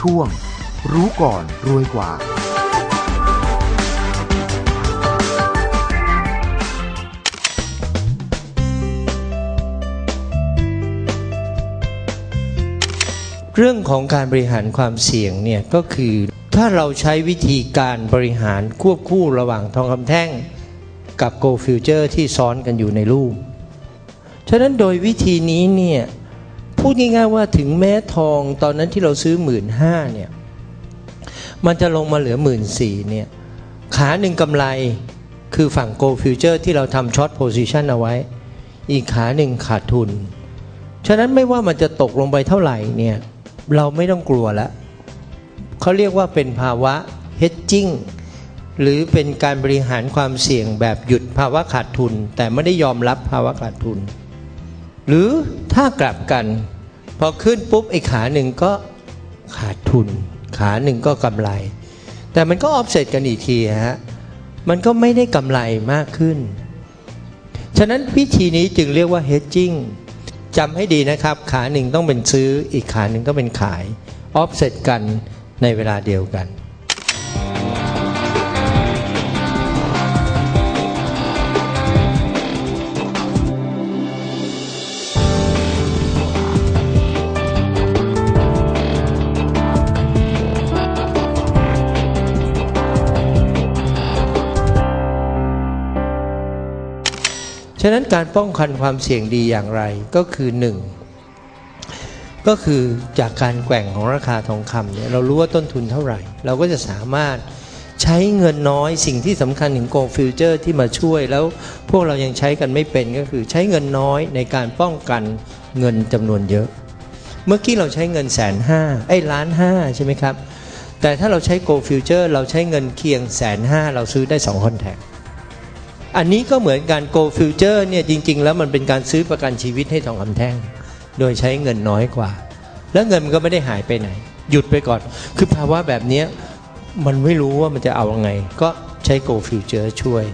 ช่วง รู้ก่อนรวยกว่า เรื่องของการบริหารความเสี่ยงเนี่ยก็คือ ถ้าเราใช้วิธีการบริหารควบคู่ระหว่างทองคำแท่ง กับ Go Future ที่ซ้อนกันอยู่ในรูป ฉะนั้นโดยวิธีนี้เนี่ย พูดง่ายๆว่าถึงแม้ทองตอนนั้นที่เราซื้อหมื่นห้าเนี่ยมันจะลงมาเหลือหมื่นสี่เนี่ยขาหนึ่งกำไรคือฝั่ง Go Future ที่เราทำช็อตโพซิชันเอาไว้ อีกขาหนึ่งขาดทุน ฉะนั้นไม่ว่ามันจะตกลงไปเท่าไหร่เนี่ยเราไม่ต้องกลัวแล้วเขาเรียกว่าเป็นภาวะ hedging หรือเป็นการบริหารความเสี่ยงแบบหยุดภาวะขาดทุน แต่ไม่ได้ยอมรับภาวะขาดทุน หรือถ้ากลับกัน พอขึ้นปุ๊บไอ้ขาหนึ่งก็ขาดทุน ขาหนึ่งก็กำไร แต่มันก็ออฟเซตกันอีกทีฮะมันก็ไม่ได้กำไรมากขึ้น ฉะนั้นวิธีนี้จึงเรียกว่า hedging จำให้ดีนะครับ ขาหนึ่งต้องเป็นซื้ออีกขาหนึ่งต้องเป็นขายออฟเซตกันในเวลาเดียวกันะนั้นการป้องกันความเสี่ยงดีอย่างไรก็คือหนึ่งก็คือจากการแกว่งของราคาทองคำเนี่ยเรารู้ว่าต้นทุนเท่าไหร่ เราก็จะสามารถใช้เงินน้อยสิ่งที่สำคัญถึงโกลฟิวเจอร์ที่มาช่วยแล้วพวกเรายังใช้กันไม่เป็นก็คือใช้เงินน้อยในการป้องกันเงินจำนวนเยอะ เมื่อกี้เราใช้เงินแสนห้าไอ้ล้านห้าใช่ไหมครับ แต่ถ้าเราใช้โกลฟิวเจอร์เราใช้เงินเคียงแสนห้าเราซื้อได้2คอนแทค อันนี้ก็เหมือนการ Go Future เนี่ยจริง ๆ แล้วมันเป็นการซื้อประกันชีวิตให้ทองคำแท่ง โดยใช้เงินน้อยกว่า แล้วเงินมันก็ไม่ได้หายไปไหน หยุดไปก่อน คือภาวะแบบนี้มันไม่รู้ว่ามันจะเอายังไง ก็ใช้ Go Future ช่วย